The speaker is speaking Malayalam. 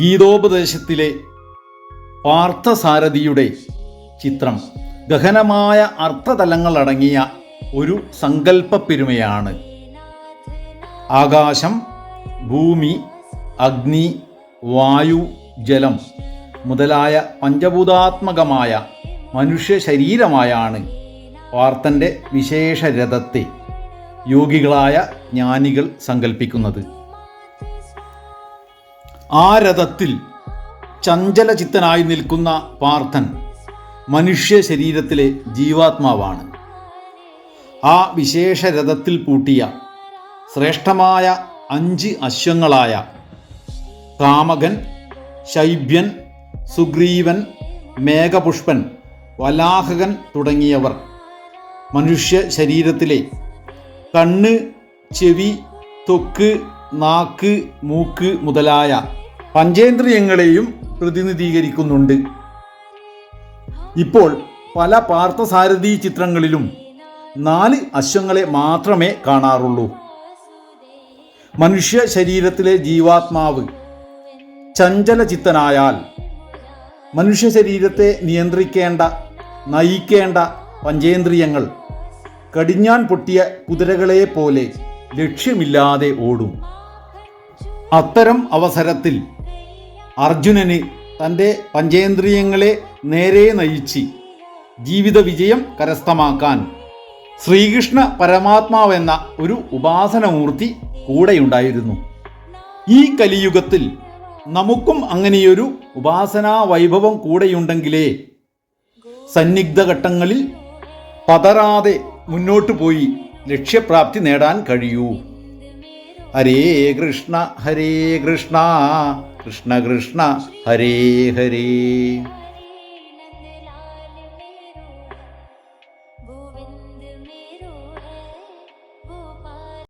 ഗീതോപദേശത്തിലെ പാർത്ഥസാരഥിയുടെ ചിത്രം ഗഹനമായ അർത്ഥതലങ്ങളടങ്ങിയ ഒരു സങ്കല്പപ്പെരുമയാണ്. ആകാശം ഭൂമി അഗ്നി വായു ജലം മുതലായ പഞ്ചഭൂതാത്മകമായ മനുഷ്യ ശരീരമായാണ് വാർത്തന്റെ വിശേഷ രഥത്തെ യോഗികളായ ജ്ഞാനികൾ സങ്കല്പിക്കുന്നത്. ആ രഥത്തിൽ ചഞ്ചലചിത്തനായി നിൽക്കുന്ന പാർത്ഥൻ മനുഷ്യ ശരീരത്തിലെ ജീവാത്മാവാണ്. ആ വിശേഷ രഥത്തിൽ പൂട്ടിയ ശ്രേഷ്ഠമായ അഞ്ച് അശ്വങ്ങളായ കാമകൻ ശൈബ്യൻ സുഗ്രീവൻ മേഘപുഷ്പൻ വലാഹകൻ തുടങ്ങിയവർ മനുഷ്യ ശരീരത്തിലെ കണ്ണ് ചെവി ത്വക്ക് നാക്ക് മൂക്ക് മുതലായ പഞ്ചേന്ദ്രിയങ്ങളെയും പ്രതിനിധീകരിക്കുന്നുണ്ട്. ഇപ്പോൾ പല പാർത്ഥസാരഥി ചിത്രങ്ങളിലും നാല് അശ്വങ്ങളെ മാത്രമേ കാണാറുള്ളൂ. മനുഷ്യ ശരീരത്തിലെ ജീവാത്മാവ് ചഞ്ചലചിത്തനായാൽ മനുഷ്യ ശരീരത്തെ നിയന്ത്രിക്കേണ്ട നയിക്കേണ്ട പഞ്ചേന്ദ്രിയങ്ങൾ കടിഞ്ഞാൻ പൊട്ടിയ കുതിരകളെ പോലെ ലക്ഷ്യമില്ലാതെ ഓടും. അത്തരം അവസരത്തിൽ അർജുനന് തന്റെ പഞ്ചേന്ദ്രിയങ്ങളെ നേരെ നയിച്ച് ജീവിത വിജയം കരസ്ഥമാക്കാൻ ശ്രീകൃഷ്ണ പരമാത്മാവെന്ന ഒരു ഉപാസനമൂർത്തി കൂടെയുണ്ടായിരുന്നു. ഈ കലിയുഗത്തിൽ നമുക്കും അങ്ങനെയൊരു ഉപാസനാ വൈഭവം കൂടെയുണ്ടെങ്കിലേ സന്നിഗ്ധ ഘട്ടങ്ങളിൽ പതറാതെ മുന്നോട്ടു പോയി ലക്ഷ്യപ്രാപ്തി നേടാൻ കഴിയൂ. ഹരേ കൃഷ്ണ ഹരേ കൃഷ്ണ കൃഷ്ണ കൃഷ്ണ ഹരേ ഹരേ. ഗോവിന്ദ് മേരു